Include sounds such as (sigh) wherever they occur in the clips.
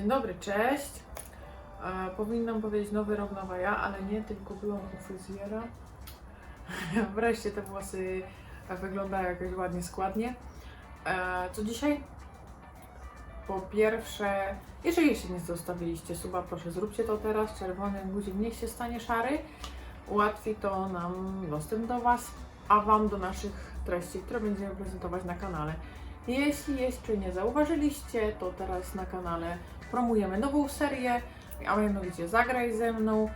Dzień dobry, cześć. E, powinnam powiedzieć nowy rok, nowa ja, ale nie, tylko byłam u fryzjera. (laughs) Wreszcie te włosy wyglądają jakoś ładnie, składnie. E, co dzisiaj? Po pierwsze, jeżeli jeszcze nie zostawiliście suba, proszę zróbcie to teraz. Czerwony guzik niech się stanie szary. Ułatwi to nam dostęp do Was, a Wam do naszych treści, które będziemy prezentować na kanale. Jeśli jeszcze nie zauważyliście, to teraz na kanale promujemy nową serię, a mianowicie Zagraj ze mną.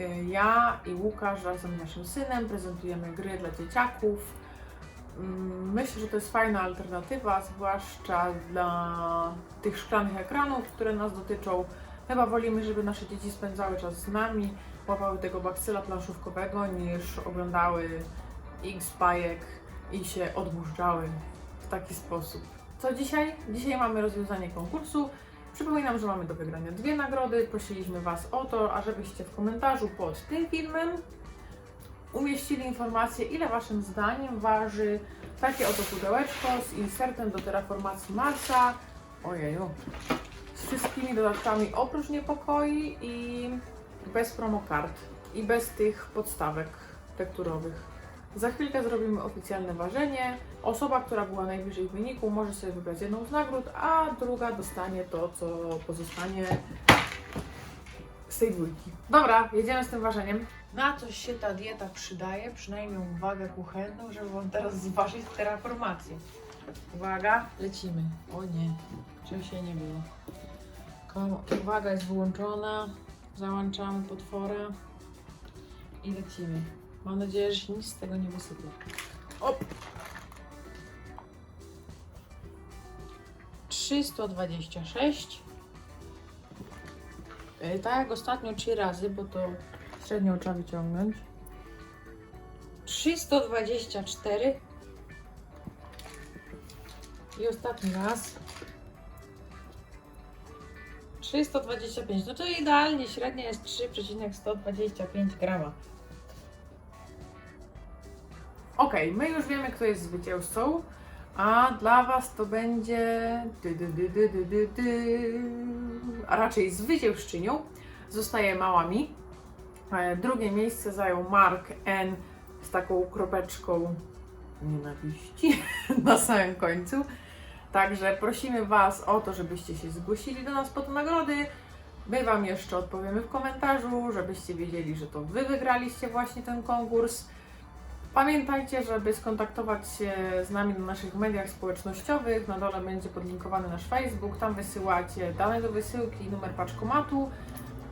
Y, Ja i Łukasz razem z naszym synem prezentujemy gry dla dzieciaków. Mm, Myślę, że to jest fajna alternatywa, zwłaszcza dla tych szklanych ekranów, które nas dotyczą. Chyba wolimy, żeby nasze dzieci spędzały czas z nami, łapały tego bakcyla planszówkowego, niż oglądały x bajek i się odmurzczały w taki sposób. Co dzisiaj? Dzisiaj mamy rozwiązanie konkursu. Przypominam, że mamy do wygrania dwie nagrody. Prosiliśmy Was o to, ażebyście w komentarzu pod tym filmem umieścili informację, ile Waszym zdaniem waży takie oto pudełeczko z insertem do terraformacji Marsa. Ojeju. Z wszystkimi dodatkami oprócz niepokoi i bez promokart i bez tych podstawek tekturowych. Za chwilkę zrobimy oficjalne ważenie. Osoba, która była najbliżej wyniku, może sobie wybrać jedną z nagród, a druga dostanie to, co pozostanie z tej dwójki. Dobra, jedziemy z tym ważeniem. Na coś się ta dieta przydaje, przynajmniej uwagę kuchenną, żeby Wam teraz zważyć terraformację. Uwaga, lecimy. O nie, czym się nie było. Uwaga jest wyłączona, załączamy potwora i lecimy. Mam nadzieję, że się nic z tego nie wysypie. Op! 326. E, Tak jak ostatnio trzy razy, bo to średnio trzeba wyciągnąć. 324. I ostatni raz. 325. No to idealnie, średnia jest 3,125 grama. Ok, my już wiemy, kto jest zwycięzcą, a dla Was to będzie. Dy, dy, dy, dy, dy, dy. A raczej zwyciężczynią zostaje mała mi. E, Drugie miejsce zajął Mark N z taką kropeczką nienawiści (laughs) na samym końcu. Także prosimy Was o to, żebyście się zgłosili do nas po te nagrody. My Wam jeszcze odpowiemy w komentarzu, żebyście wiedzieli, że to Wy wygraliście właśnie ten konkurs. Pamiętajcie, żeby skontaktować się z nami na naszych mediach społecznościowych. Na dole będzie podlinkowany nasz Facebook. Tam wysyłacie dane do wysyłki i numer paczkomatu.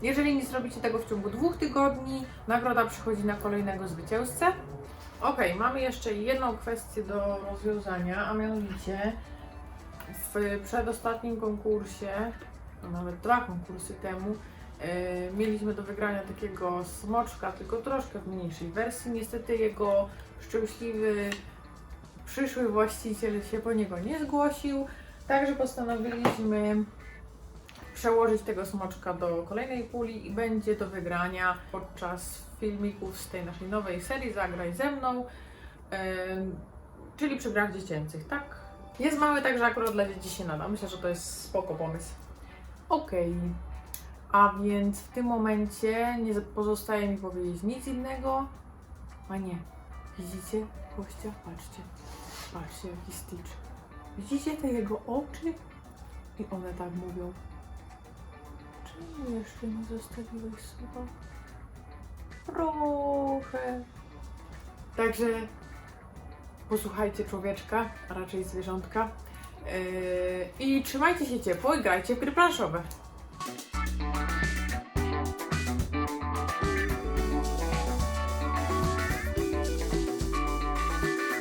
Jeżeli nie zrobicie tego w ciągu dwóch tygodni, nagroda przychodzi na kolejnego zwycięzcę. Ok, mamy jeszcze jedną kwestię do rozwiązania, a mianowicie w przedostatnim konkursie, no nawet dwa konkursy temu, mieliśmy do wygrania takiego smoczka, tylko troszkę w mniejszej wersji. Niestety jego szczęśliwy przyszły właściciel się po niego nie zgłosił, także postanowiliśmy przełożyć tego smoczka do kolejnej puli i będzie do wygrania podczas filmików z tej naszej nowej serii Zagraj ze mną, em, czyli przy grach dziecięcych, tak? Jest mały, także akurat dla dzieci się nada. Myślę, że to jest spoko pomysł. Okej. A więc w tym momencie nie pozostaje mi powiedzieć nic innego. A nie. Widzicie gościa? Patrzcie. Patrzcie jaki Stitch. Widzicie te jego oczy? I one tak mówią. Czemu jeszcze nie zostawiłeś słowa? Proszę. Także posłuchajcie człowieczka, a raczej zwierzątka. Yy, I trzymajcie się ciepło i grajcie w gry planszowe.